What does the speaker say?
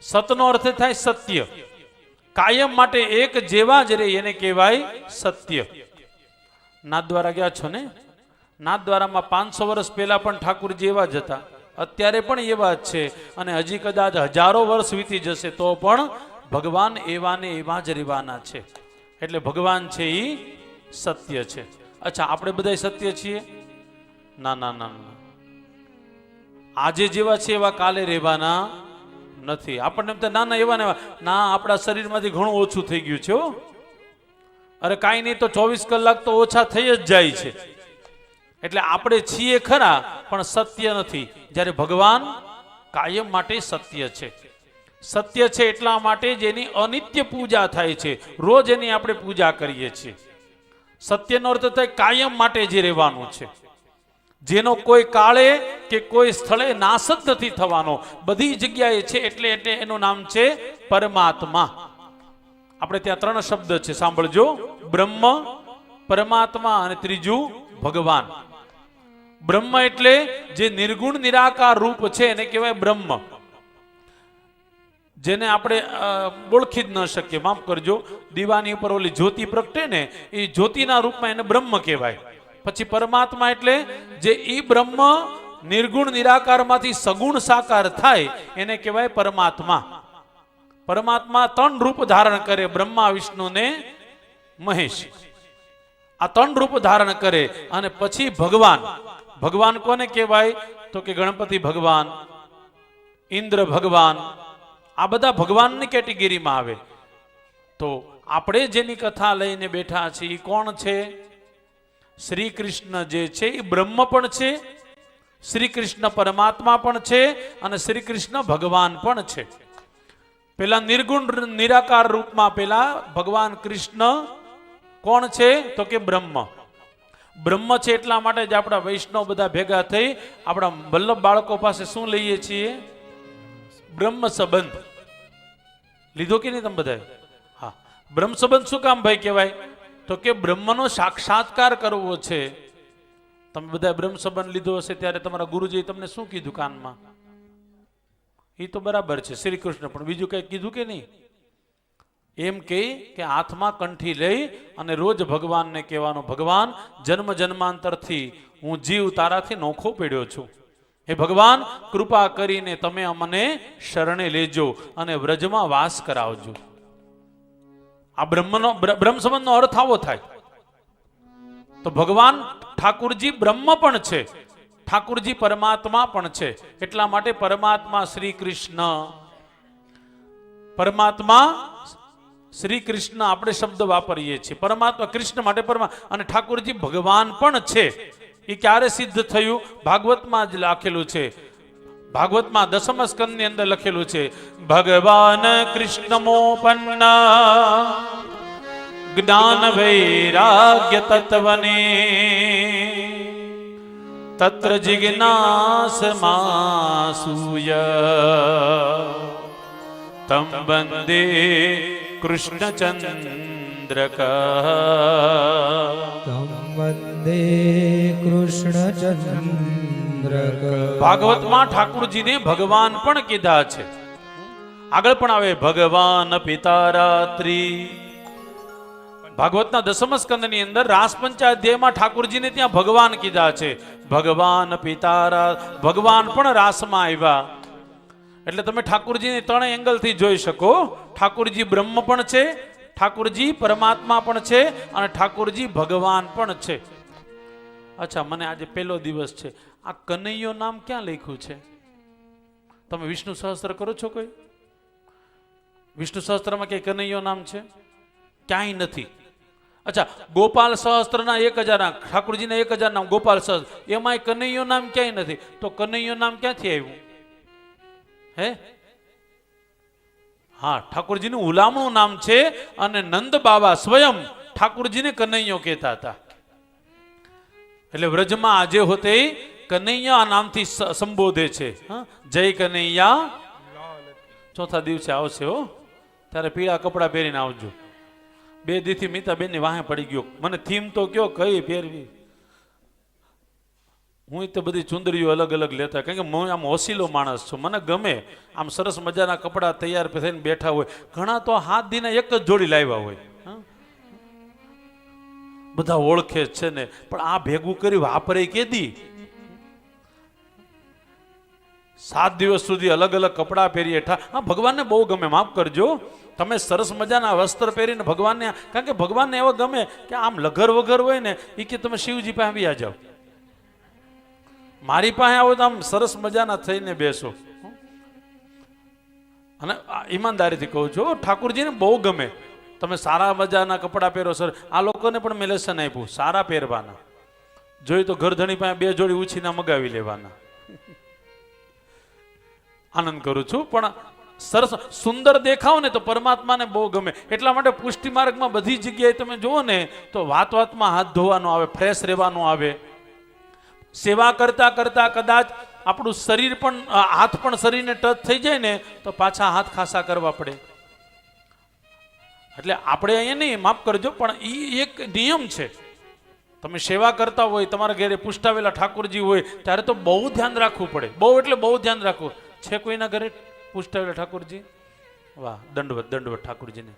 સતનો અર્થ થાય સત્ય. કાયમ માટે એક જેવા જ રે એને કહેવાય સત્ય. નાથદ્વારા ગયા છો ને? નાથદ્વારામાં પાંચસો વર્ષ પહેલા પણ ઠાકુરજી એવા જ હતા. અત્યારે પણ એવા જ છે. અને હજી કદાચ હજારો વર્ષ વીતી જશે તો પણ ભગવાન એવા ને એવા જ રહેવાના છે. એટલે ભગવાન છે એ સત્ય છે. અચ્છા, આપણે બધા સત્ય છીએ? ના ના ના. આજે જેવા છે એવા કાલે રહેવાના નથી. આપણને એમ તો ના ના એવા, ને ના આપણા શરીરમાંથી ઘણું ઓછું થઈ ગયું છે અરે કાંઈ નહીં તો ચોવીસ કલાક તો ઓછા થઈ જ જાય છે. એટલે આપણે છીએ ખરા, પણ સત્ય નથી. જ્યારે ભગવાન કાયમ માટે સત્ય છે. સત્ય છે એટલા માટે જ એની અનિત્ય પૂજા થાય છે. રોજ એની આપણે પૂજા કરીએ છીએ. સત્યનો અર્થ થાય કાયમ માટે જે રહેવાનું છે. જેનો કોઈ કાળે કે કોઈ સ્થળે નાશ નથી થવાનો. બધી જગ્યાએ છે એટલે એટલે એનું નામ છે પરમાત્મા. આપણે ત્યાં ત્રણ શબ્દ છે, સાંભળજો. બ્રહ્મ, પરમાત્મા અને ત્રીજું ભગવાન. બ્રહ્મ એટલે જે નિર્ગુણ, નિરાકાર રૂપ છે, એને કહેવાય બ્રહ્મ. જેને આપણે ઓળખી જ ન શકીએ. માફ કરજો. દીવાની ઉપર ઓલી જ્યોતિ પ્રગટે ને, એ જ્યોતિના રૂપમાં એને બ્રહ્મ કહેવાય. પછી પરમાત્મા એટલે જે ઈ બ્રહ્મ નિર્ગુણ નિરાકારમાંથી સગુણ સાકાર થાય, એને કહેવાય પરમાત્મા. પરમાત્મા ત્રણ રૂપ ધારણ કરે બ્રહ્મા, વિષ્ણુ ને મહેશ. આ ત્રણ રૂપ ધારણ કરે અને પછી ભગવાન. ભગવાન કોને કહેવાય? તો કે ગણપતિ ભગવાન, ઇન્દ્ર ભગવાન, આ બધા ભગવાનની કેટેગરીમાં આવે. તો આપણે જેની કથા લઈને બેઠા છીએ કોણ છે? શ્રી કૃષ્ણ જે છે એ બ્રહ્મ પણ છે શ્રી કૃષ્ણ પરમાત્મા પણ છે અને શ્રી કૃષ્ણ ભગવાન પણ છે. પેલા નિર્ગુણ નિરાકાર રૂપમાં પેલા ભગવાન કૃષ્ણ કોણ છે? તો કે બ્રહ્મ. બ્રહ્મ છે એટલા માટે જ આપણા વૈષ્ણવ બધા ભેગા થઈ આપણા વલ્લભ બાળકો પાસે શું લઈએ છીએ? બ્રહ્મ સંબંધ. લીધો કે નહીં તમે બધા હા. બ્રહ્મ સંબંધ શું કામ ભાઈ કહેવાય? તો કે બ્રહ્મનો સાક્ષાત્કાર કરવો છે. તમે બધા બ્રહ્મ સંબંધ લીધો હશે ત્યારે તમારા ગુરુજી તમને શું કીધું કાનમાં? એ તો બરાબર છે શ્રી કૃષ્ણ પણ બીજું કંઈ કીધું કે નહીં? એમ કહે કે હાથમાં કંઠી લઈ અને રોજ ભગવાનને કહેવાનો, ભગવાન, જન્મ જન્માંતરથી હું જીવ તારાથી નોખો પડ્યો છું. હે ભગવાન, કૃપા કરીને તમે અમને શરણે લેજો અને વ્રજમાં વાસ કરાવજો. આ બ્રહ્મનો બ્રહ્મ સંબંધનો અર્થ આવો થાય. તો ભગવાન ઠાકુરજી બ્રહ્મ પણ છે. ઠાકુરજી પરમાત્મા પણ છે. એટલા માટે પરમાત્મા શ્રી કૃષ્ણ. પરમાત્મા શ્રી કૃષ્ણ આપણે શબ્દ વાપરીએ છીએ. પરમાત્મા કૃષ્ણ માટે પરમા અને ઠાકુરજી ભગવાન પણ છે. એ ક્યારે સિદ્ધ થયું? ભાગવતમાં જ લખેલું છે. ભાગવતમાં દસમ સ્કંદની અંદર લખેલું છે. ભગવાન કૃષ્ણ મોપન્ન જ્ઞાન વૈરાગ્ય તત્વને તત્ર જિજ્ઞાસ જિજ્ઞાસમાસૂય તમ વંદે કૃષ્ણચંદ્રક તમ વંદે કૃષ્ણચંદ્રક ભાગવતમાં ઠાકુરજીને ભગવાન પણ કીધા છે આગળ પણ આવે ભગવાન પિતા રાત્રી ભાગવતના દસમ સ્કંદની અંદર રાસ પંચાધ્યાયમાં ઠાકુરજીને ત્યાં ભગવાન કીધા છે. ભગવાન પિતા ભગવાન પણ રાસમાં આવ્યા. એટલે તમે ઠાકુરજીને ત્રણ એંગલથી જોઈ શકો. ઠાકુરજી બ્રહ્મ પણ છે, ઠાકુરજી પરમાત્મા પણ છે અને ઠાકુરજી ભગવાન પણ છે. અચ્છા, મને આજે પહેલો દિવસ છે. આ કનૈયો નામ ક્યાં લખ્યું છે? તમે વિષ્ણુ સહસ્ત્ર કરો છો કોઈ? વિષ્ણુ સહસ્ત્રમાં ક્યાંય કનૈયો નામ છે? ક્યાંય નથી. અચ્છા, ગોપાલ સહસ્ત્રના એક હજાર નામ ઠાકુરજીના એક હજાર નામ ગોપાલ સહસ્ત્ર. એમાંય કનૈયો નામ ક્યાંય નથી. તો કનૈયો નામ ક્યાંથી આવ્યું? હે? હા, ઠાકોરજીનું હુલામણું નામ છે અને નંદ બાબા સ્વયં ઠાકુરજીને કનૈયો કહેતા હતા. એટલે વ્રજમાં આજે હોતે કનૈયા નામથી સંબોધે છે? જય કનૈયા. ચોથા દિવસે આવશે હો. ત્યારે પીળા કપડાં પહેરીને આવજો. બે દીથી મીતા બેનની વાહે પડી ગયો. મને થીમ તો કયો, કઈ પહેરવી હું તો બધી ચુંદરીઓ અલગ અલગ લેતા, કારણ કે હું આમ ઓસીલો માણસ છું. મને ગમે આમ સરસ મજાના કપડાં તૈયાર થઈને બેઠા હોય. ઘણા તો હાથ દીને એક જ જોડી લાવ્યા હોય? બધા ઓળખે છે ને. પણ આ ભેગું કરી વાપરે કેદી? સાત દિવસ સુધી અલગ અલગ કપડાં પહેરી હેઠા. હા, ભગવાનને બહુ ગમે, માફ કરજો. તમે સરસ મજાના વસ્ત્ર પહેરીને ભગવાનને, કારણ કે ભગવાનને એવો ગમે કે આમ લગર વગર હોય ને એ કે તમે શિવજી પાસે આવી જાઓ. મારી પાસે આવો તો આમ સરસ મજાના થઈને બેસો. અને આ ઈમાનદારીથી કહું છું ઠાકુરજીને બહુ ગમે. તમે સારા મજાના કપડાં પહેરો, સર. આ લોકોને પણ મેં લેસન આપ્યું, સારા પહેરવાના. જોઈ તો ઘરધણી પાસે બે જોડી ઉછીના મગાવી લેવાના. આનંદ કરું છું. પણ સરસ સુંદર દેખાવ ને તો પરમાત્માને બહુ ગમે. એટલા માટે પુષ્ટિ માર્ગમાં બધી જગ્યાએ તમે જુઓ ને, તો વાત વાતમાં હાથ ધોવાનો આવે, ફ્રેશ રહેવાનું આવે. સેવા કરતા કરતા કદાચ આપણું શરીર પણ હાથ પણ શરીરને ટચ થઈ જાય ને, તો પાછા હાથ ખાસા કરવા પડે. એટલે આપણે અહીંયા નહીં, માફ કરજો, પણ એ એક નિયમ છે. તમે સેવા કરતા હોય, તમારા ઘરે પુષ્ટાવેલા ઠાકોરજી હોય, ત્યારે તો બહુ ધ્યાન રાખવું પડે. બહુ એટલે બહુ ધ્યાન રાખવું. છે કોઈના ઘરે? પુષ્ટાવેલા ઠાકોરજી? વાહ દંડવત દંડવત ઠાકોરજીને.